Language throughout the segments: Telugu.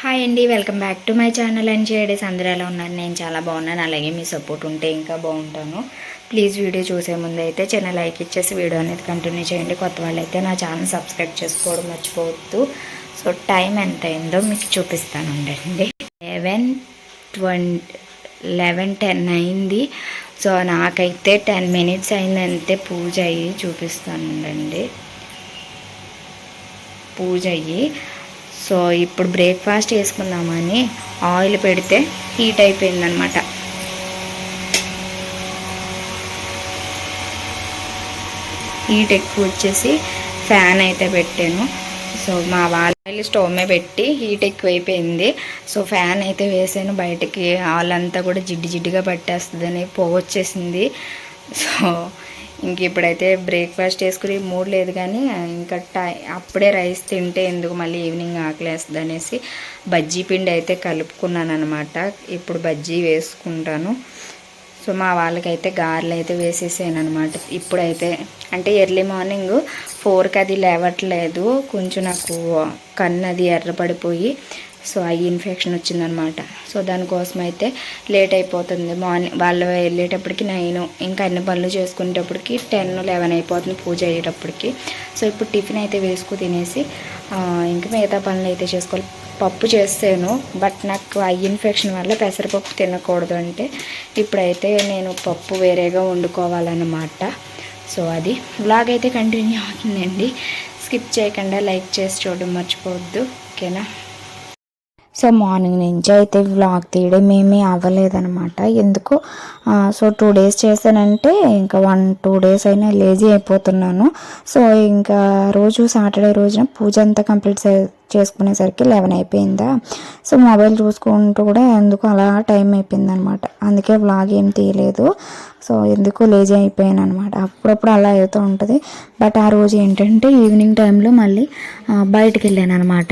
హాయ్ అండి welcome back to my channel and చేయడేస్ అందరూ ఎలా ఉన్నారు? నేను చాలా బాగున్నాను. అలాగే మీ సపోర్ట్ ఉంటే ఇంకా బాగుంటాను. ప్లీజ్ వీడియో చూసే ముందు అయితే చిన్న లైక్ ఇచ్చేసి వీడియో అనేది కంటిన్యూ చేయండి. కొత్త వాళ్ళు అయితే నా ఛానల్ సబ్స్క్రైబ్ చేసుకోవడం మర్చిపోవద్దు. సో టైం ఎంత అయిందో మీకు చూపిస్తాను ఉండండి. లెవెన్ ట్వంటీ లెవెన్ టెన్ అయింది. సో నాకైతే టెన్ మినిట్స్ అయిందంటే పూజ అయ్యి చూపిస్తాను ఉండండి. పూజ అయ్యి సో ఇప్పుడు బ్రేక్ఫాస్ట్ వేసుకుందామని ఆయిల్ పెడితే హీట్ అయిపోయిందనమాట హీట్ ఎక్కువ వచ్చేసి ఫ్యాన్ అయితే పెట్టాను. సో మా వాళ్ళు స్టవ్ మీద పెట్టి హీట్ ఎక్కువైపోయింది. సో ఫ్యాన్ అయితే వేసాను బయటకి. వాళ్ళంతా కూడా జిడ్డు జిడ్డుగా పట్టేస్తుందని పొగ వచ్చేసింది సో ఇంక ఇప్పుడైతే బ్రేక్ఫాస్ట్ వేసుకుని మూడ్ లేదు కానీ ఇంకా టై అప్పుడే రైస్ తింటే ఎందుకు మళ్ళీ ఈవినింగ్ ఆకలేస్తుంది అనేసి బజ్జీ పిండి అయితే కలుపుకున్నాను అనమాట ఇప్పుడు బజ్జీ వేసుకుంటాను. సో మా వాళ్ళకైతే గారెలు అయితే వేసేసాను అనమాట ఇప్పుడైతే అంటే ఎర్లీ మార్నింగ్ ఫోర్కి అది లేవట్లేదు. కొంచెం నాకు కన్ను అది ఎర్రపడిపోయి సో ఐ ఇన్ఫెక్షన్ వచ్చిందనమాట. సో దానికోసం అయితే లేట్ అయిపోతుంది. మార్నింగ్ వాళ్ళు వెళ్ళేటప్పటికి నైన్ ఇంకా అన్ని పనులు చేసుకునేటప్పటికి టెన్ లెవెన్ అయిపోతుంది పూజ అయ్యేటప్పటికి. సో ఇప్పుడు టిఫిన్ అయితే వేసుకు తినేసి ఇంకా మిగతా పనులు అయితే చేసుకోవాలి. పప్పు చేస్తాను బట్ నాకు ఐ ఇన్ఫెక్షన్ వల్ల పెసరపప్పు తినకూడదు అంటే ఇప్పుడైతే నేను పప్పు వేరేగా వండుకోవాలన్నమాట. సో అది బ్లాగ్ అయితే కంటిన్యూ అవుతుందండి. స్కిప్ చేయకుండా లైక్ చేసి చూడడం మర్చిపోవద్దు. ఓకేనా? సో మార్నింగ్ నుంచి అయితే వ్లాగ్ తీయడం ఏమీ అవ్వలేదనమాట ఎందుకు? సో టూ డేస్ చేశానంటే ఇంకా వన్ టూ డేస్ అయినా లేజీ అయిపోతున్నాను. సో ఇంకా రోజు సాటర్డే రోజున పూజ అంతా కంప్లీట్ చేసుకునేసరికి లెవెన్ అయిపోయిందా. సో మొబైల్ చూసుకుంటూ కూడా ఎందుకు అలా టైం అయిపోయింది అనమాట అందుకే వ్లాగ్ ఏం తీయలేదు. సో ఎందుకు లేజీ అయిపోయాను అనమాట అప్పుడప్పుడు అలా అవుతూ ఉంటుంది. బట్ ఆ రోజు ఏంటంటే ఈవినింగ్ టైంలో మళ్ళీ బయటికి వెళ్ళాను అనమాట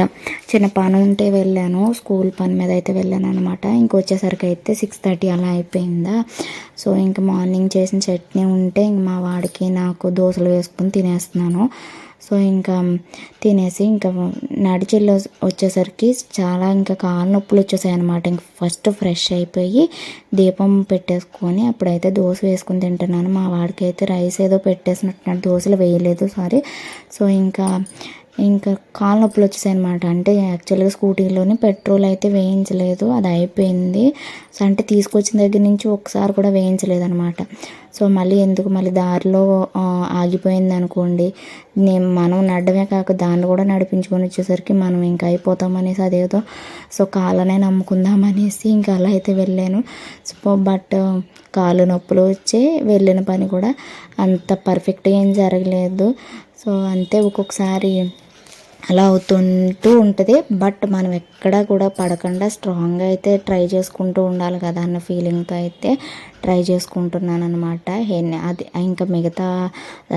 చిన్న పని ఉంటే వెళ్ళాను. స్కూల్ పని మీద అయితే వెళ్ళాను అనమాట ఇంకొచ్చేసరికి అయితే సిక్స్ థర్టీ అలా అయిపోయిందా. సో ఇంక మార్నింగ్ చేసిన చట్నీ ఉంటే ఇంక మా వాడికి నాకు దోశలు వేసుకుని తినేస్తున్నాను. సో ఇంకా తినేసి ఇంకా నడిచిలో వచ్చేసరికి చాలా ఇంకా కాళ్ళ నొప్పులు వచ్చేసాయి అనమాట ఇంక ఫస్ట్ ఫ్రెష్ అయిపోయి దీపం పెట్టేసుకొని అప్పుడైతే దోశ వేసుకుని తింటున్నాను. మా వాడికి అయితే రైస్ ఏదో పెట్టేసినట్టు దోశలు వేయలేదు సారీ. సో ఇంకా ఇంకా కాళ్ళ నొప్పులు వచ్చేసాయి అనమాట అంటే యాక్చువల్గా స్కూటీలోని పెట్రోల్ అయితే వేయించలేదు అది అయిపోయింది. సో అంటే తీసుకొచ్చిన దగ్గర నుంచి ఒకసారి కూడా వేయించలేదు అనమాట సో మళ్ళీ ఎందుకు? మళ్ళీ దారిలో ఆగిపోయింది అనుకోండి. నేను మనం నడమే కాక దాన్ని కూడా నడిపించుకొని వచ్చేసరికి మనం ఇంకా అయిపోతామనేసి అదేదో సో కాళ్ళనే నమ్ముకుందామనేసి ఇంకా అలా అయితే వెళ్ళాను. సో బట్ కాళ్ళు నొప్పులు వచ్చి వెళ్ళిన పని కూడా అంత పర్ఫెక్ట్గా ఏం జరగలేదు. సో అంతే ఒక్కొక్కసారి అలా అవుతుంటూ ఉంటుంది. బట్ మనం ఎక్కడా కూడా పడకుండా స్ట్రాంగ్గా అయితే ట్రై చేసుకుంటూ ఉండాలి కదా అన్న ఫీలింగ్తో అయితే ట్రై చేసుకుంటున్నాను అనమాట అది ఇంకా మిగతా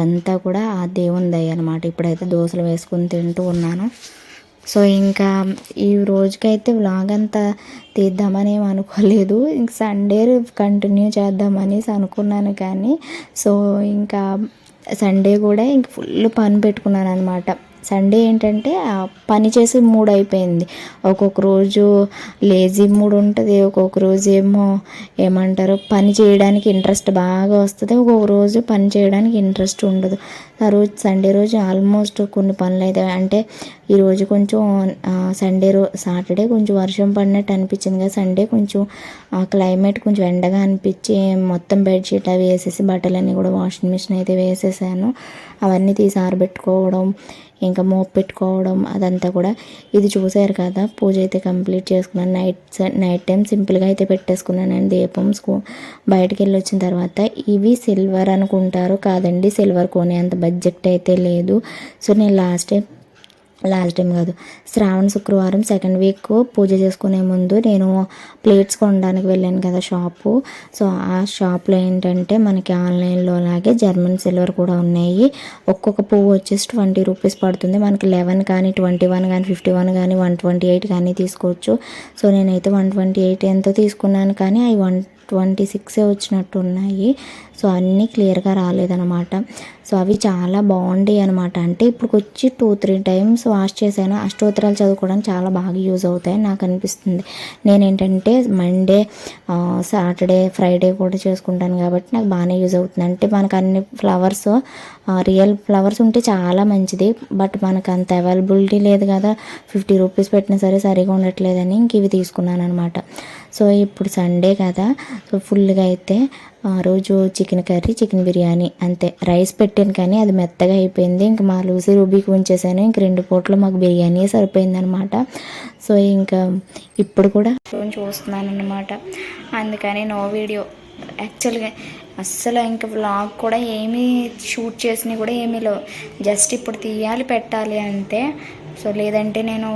అంతా కూడా ఆ దేవుని దయ అనమాట ఇప్పుడైతే దోశలు వేసుకుని తింటూ ఉన్నాను. సో ఇంకా ఈ రోజుకైతే వ్లాగ్ అంతా తీద్దామని ఏం అనుకోలేదు. ఇంక సండే కంటిన్యూ చేద్దామనేసి అనుకున్నాను కానీ సో ఇంకా సండే కూడా ఇంక ఫుల్ పని పెట్టుకున్నాను అనమాట సండే ఏంటంటే పని చేసి మూడ్ అయిపోయింది. ఒక్కొక్క రోజు లేజీ మూడ్ ఉంటుంది ఒక్కొక్క రోజు ఏమో ఏమంటారు పని చేయడానికి ఇంట్రెస్ట్ బాగా వస్తుంది ఒక్కొక్క రోజు పని చేయడానికి ఇంట్రెస్ట్ ఉండదు. ఆ రోజు సండే రోజు ఆల్మోస్ట్ కొన్ని పనులు అయితే అంటే ఈరోజు కొంచెం సండే రో సాటర్డే కొంచెం వర్షం పడినట్టు అనిపించింది కదా సండే కొంచెం క్లైమేట్ కొంచెం ఎండగా అనిపించి మొత్తం బెడ్షీట్ అవి వేసేసి బట్టలన్నీ కూడా వాషింగ్ మిషన్ అయితే వేసేసాను. అవన్నీ తీసి ఆరబెట్టుకోవడం ఇంకా మోప్ పెట్టుకోవడం అదంతా కూడా ఇది చూసారు కదా. పూజ అయితే కంప్లీట్ చేసుకున్నాను. నైట్ నైట్ టైం సింపుల్గా అయితే పెట్టేసుకున్నాను అండి దీపం స్కూ బయటకు వెళ్ళి వచ్చిన తర్వాత ఇవి సిల్వర్ అనుకుంటారు కాదండి. సిల్వర్ కొనే అంత బడ్జెట్ అయితే లేదు. సో నేను లాస్ట్ టైం లాస్ట్ టైం కాదు. శ్రావణ శుక్రవారం సెకండ్ వీక్ పూజ చేసుకునే ముందు నేను ప్లేట్స్ కొనడానికి వెళ్ళాను కదా షాపు సో ఆ షాప్లో ఏంటంటే మనకి ఆన్లైన్లో అలాగే జర్మన్ సిల్వర్ కూడా ఉన్నాయి. ఒక్కొక్క పువ్వు వచ్చేసి ట్వంటీ రూపీస్ పడుతుంది. మనకి లెవెన్ కానీ ట్వంటీ వన్ కానీ ఫిఫ్టీ వన్ కానీ వన్ ట్వంటీ ఎయిట్ కానీ తీసుకోవచ్చు. సో నేనైతే వన్ ట్వంటీ ఎయిట్ ఎంతో తీసుకున్నాను కానీ అవి వన్ ట్వంటీ సిక్సే వచ్చినట్టు ఉన్నాయి. సో అన్నీ క్లియర్గా రాలేదనమాట సో అవి చాలా బాగుంటాయి అనమాట అంటే ఇప్పుడు వచ్చి టూ త్రీ టైమ్స్ వాష్ చేశాను. అష్టోత్తరాలు చదువుకోవడానికి చాలా బాగా యూజ్ అవుతాయి నాకు అనిపిస్తుంది. నేను ఏంటంటే మండే సాటర్డే ఫ్రైడే కూడా చేసుకుంటాను కాబట్టి నాకు బాగానే యూజ్ అవుతుంది. అంటే మనకు అన్ని ఫ్లవర్స్ రియల్ ఫ్లవర్స్ ఉంటే చాలా మంచిది. బట్ మనకు అంత అవైలబిలిటీ లేదు కదా. ఫిఫ్టీ రూపీస్ పెట్టినా సరే సరిగా ఉండట్లేదని ఇంక ఇవి తీసుకున్నాను అనమాట సో ఇప్పుడు సండే కదా. సో ఫుల్గా అయితే ఆ రోజు చికెన్ కర్రీ చికెన్ బిర్యానీ అంతే. రైస్ పెట్టాను కానీ అది మెత్తగా అయిపోయింది. ఇంక మా లూసీ రూబీకి ఉంచేసాను. ఇంక రెండు పూటలు మాకు బిర్యానీ సరిపోయింది అనమాట సో ఇంకా ఇప్పుడు కూడా చూస్తున్నాను అనమాట అందుకని నో వీడియో. యాక్చువల్గా అస్సలు ఇంకా వ్లాగ్ కూడా ఏమీ షూట్ చేసినవి కూడా ఏమీ లేవు. జస్ట్ ఇప్పుడు తీయాలి పెట్టాలి అంతే. సో లేదంటే నేను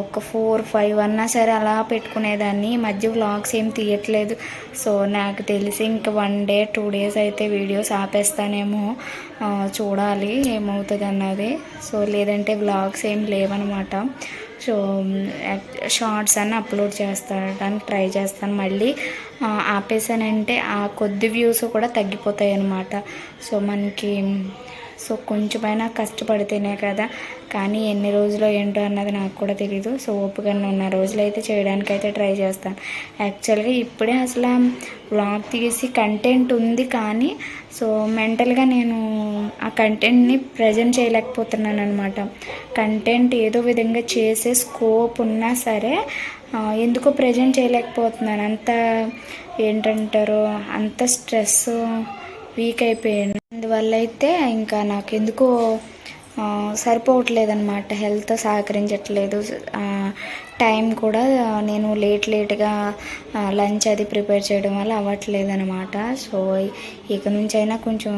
ఒక ఫోర్ ఫైవ్ అన్నా సరే అలా పెట్టుకునేదాన్ని. ఈ మధ్య వ్లాగ్స్ ఏం తీయట్లేదు. సో నాకు తెలిసి ఇంక వన్ డే టూ డేస్ అయితే వీడియోస్ ఆపేస్తానేమో చూడాలి ఏమవుతుంది అన్నది సో లేదంటే వ్లాగ్స్ ఏం లేవనమాట. సో షార్ట్స్ అని అప్లోడ్ చేస్తానికి ట్రై చేస్తాను. మళ్ళీ ఆపేసానంటే ఆ కొద్ది వ్యూస్ కూడా తగ్గిపోతాయి అన్నమాట సో మనకి సో కొంచెమైనా కష్టపడితేనే కదా. కానీ ఎన్ని రోజులు ఏంటో అన్నది నాకు కూడా తెలీదు. సో ఓపిక ఉన్న రోజులు అయితే చేయడానికి అయితే ట్రై చేస్తాను. యాక్చువల్గా ఇప్పుడే అసలు బ్లాగ్ తీసి కంటెంట్ ఉంది కానీ సో మెంటల్గా నేను ఆ కంటెంట్ని ప్రజెంట్ చేయలేకపోతున్నాను అనమాట కంటెంట్ ఏదో విధంగా చేసే స్కోప్ ఉన్నా సరే ఎందుకో ప్రజెంట్ చేయలేకపోతున్నాను. అంత ఏంటంటారు అంత స్ట్రెస్ వీక్ అయిపోయాను. అందువల్ల అయితే ఇంకా నాకు ఎందుకో సరిపోవట్లేదన్నమాట. హెల్త్ సహకరించట్లేదు. టైం కూడా నేను లేట్ లేట్గా లంచ్ అది ప్రిపేర్ చేయడం వల్ల అవ్వట్లేదనమాట సో ఇక నుంచి అయినా కొంచెం